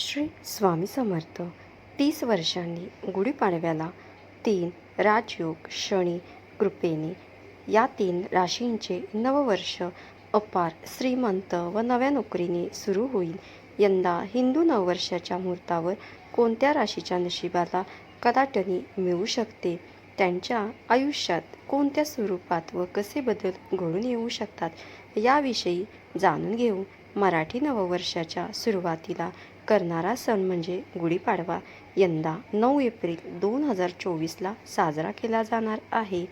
श्री स्वामी समर्थ. तीस वर्षांनी गुढीपाडव्याला तीन राजयोग शनी कृपेने या तीन राशींचे नववर्ष अपार श्रीमंत व नव्या नोकरीने सुरू होईल. यंदा हिंदू नववर्षाच्या मुहूर्तावर कोणत्या राशीच्या नशिबाला कदाटणी मिळू शकते? त्यांच्या आयुष्यात कोणत्या स्वरूपात व कसे बदल घडून येऊ शकतात? याविषयी जाणून घेऊ मराठी नववर्षाच्या सुरुवातीला करणारा सण म्हणजे गुढीपाडवा. यंदा नऊ एप्रिल दोन हजार चोवीसला साजरा केला जाणार आहे.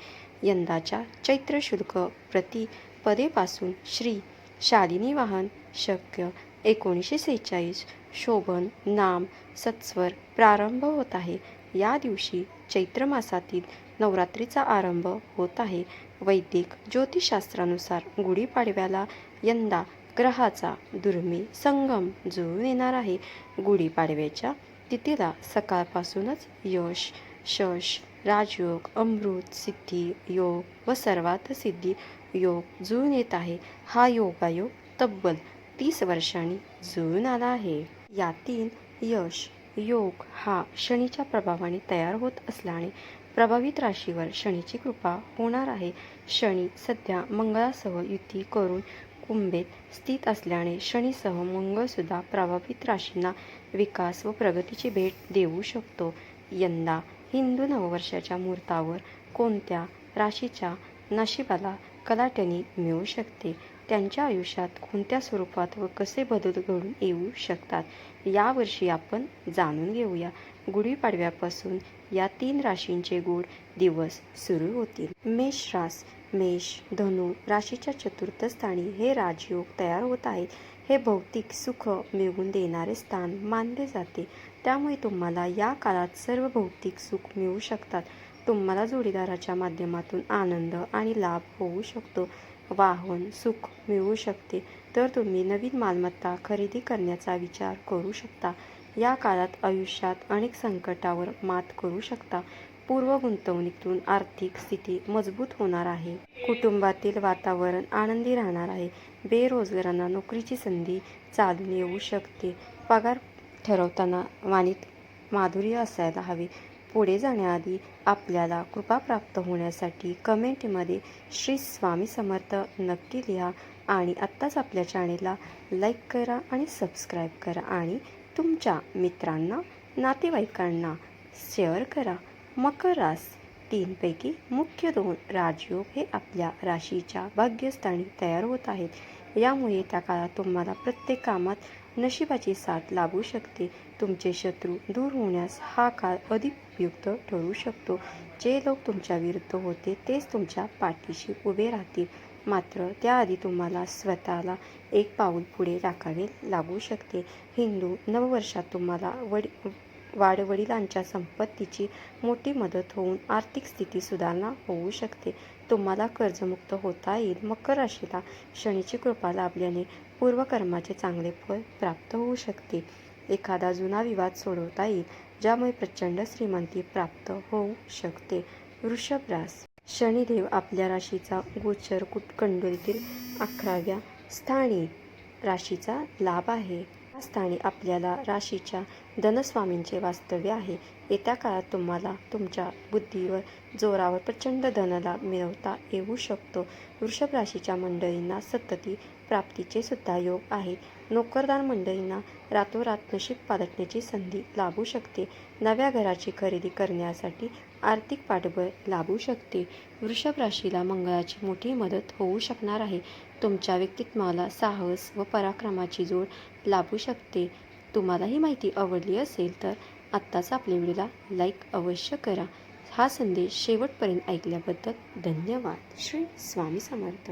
यंदाच्या चैत्र शुल्क प्रतिपदेपासून श्री शालिनी वाहन शक्य एकोणीसशे सेहेचाळीस शोभन नाम सत्स्वर प्रारंभ होत आहे. या दिवशी चैत्र मासातील नवरात्रीचा आरंभ होत आहे. वैदिक ज्योतिषशास्त्रानुसार गुढीपाडव्याला यंदा ग्रहाचा दुर्मी संगम जुळून येणार आहे गुढीपाडव्याच्या तिथीला सकाळपासूनच यश शश राजयोग अमृत सिद्धी योग व सर्वात सिद्धी योग जुळून येत आहे. हा योगायोग तब्बल तीस वर्षांनी जुळून आला आहे. यातील यश योग हा शनीच्या प्रभावाने तयार होत असल्याने प्रभावित राशीवर शनीची कृपा होणार आहे. शनी सध्या मंगळासह युती करून कुंभेत स्थित असल्याने शनीसह मंगळसुद्धा प्रभावित राशींना विकास व प्रगतीची भेट देऊ शकतो. यंदा हिंदू नववर्षाच्या मुहूर्तावर कोणत्या राशीच्या नशिबाला कलाटणी मिळू शकते? त्यांच्या आयुष्यात कोणत्या स्वरूपात व कसे बदल घडून येऊ शकतात? यावर्षी आपण जाणून घेऊया. गुढीपाडव्यापासून या तीन राशींचे गूढ दिवस सुरू होतील. मेष रास मेष धनु राशीच्या चतुर्थ स्थानी हे राजयोग तयार होत आहेत. हे भौतिक सुख मिळवून देणारे स्थान मानले जाते. त्यामुळे तुम्हाला या काळात सर्व भौतिक सुख मिळू शकतात. तुम्हाला जोडीदाराच्या माध्यमातून आनंद आणि लाभ होऊ शकतो. वाहन सुख मिळू शकते. तर तुम्ही नवीन मालमत्ता खरेदी करण्याचा विचार करू शकता. या काळात आयुष्यात अनेक संकटावर मात करू शकता. पूर्व गुंतवणुकीतून आर्थिक स्थिती मजबूत होणार आहे. कुटुंबातील वातावरण आनंदी राहणार आहे. बेरोजगारांना नोकरीची संधी चालून येऊ शकते. पगार ठरवताना वाणीत माधुर्य असायला हवे. पुढे जाण्याआधी आपल्याला कृपा प्राप्त होण्यासाठी कमेंटमध्ये श्री स्वामी समर्थ नक्की लिहा आणि आत्ताच आपल्या चॅनेलला लाईक करा आणि सबस्क्राईब करा आणि तुमच्या मित्रांना नातेवाईकांना शेअर करा. मकर रास तीनपैकी मुख्य दोन राजयोग हे आपल्या राशीच्या भाग्यस्थानी तयार होत आहेत. यामुळे त्या काळात तुम्हाला प्रत्येक कामात नशिबाची साथ लाभू शकते. तुमचे शत्रू दूर होण्यास हा काळ अधिक उपयुक्त ठरू शकतो. जे लोक तुमच्या विरुद्ध होते तेच तुमच्या पाठीशी उभे राहतील. मात्र त्याआधी तुम्हाला स्वतःला एक पाऊल पुढे टाकावे लागू शकते. हिंदू नववर्षात तुम्हाला वडी वाडवडिलांच्या संपत्तीची मोठी मदत होऊन आर्थिक स्थिती सुधारणा होऊ शकते. तुम्हाला कर्जमुक्त होता येईल. मकर राशीला शनीची कृपा लाभल्याने पूर्वकर्माचे चांगले फळ प्राप्त होऊ शकते. एखादा जुना विवाद सोडवता येईल ज्यामुळे प्रचंड श्रीमंती प्राप्त होऊ शकते. वृषभ रास शनिदेव आपल्या राशीचा गोचर कुटकुंडलीतील अकराव्या स्थानी राशीचा लाभ आहे. या स्थानी आपल्याला राशीच्या धनस्वामींचे वास्तव्य आहे. येत्या काळात तुम्हाला तुमच्या बुद्धीवर जोरावर प्रचंड धनलाभ मिळवता येऊ शकतो. वृषभ राशीच्या मंडळींना सतती प्राप्तीचे सुद्धा योग आहेत नोकरदार मंडळींना रातोरात नशीब पालटण्याची संधी लाभू शकते. नव्या घराची खरेदी करण्यासाठी आर्थिक पाठबळ लाभू शकते. वृषभ राशीला मंगळाची मोठी मदत होऊ शकणार आहे. तुमच्या व्यक्तित्वाला साहस व पराक्रमाची जोड लाभू शकते. तुम्हाला ही माहिती आवडली असेल तर आत्ताच आपल्या व्हिडिओला लाईक अवश्य करा. हा संदेश शेवटपर्यंत ऐकल्याबद्दल धन्यवाद. श्री स्वामी समर्थ.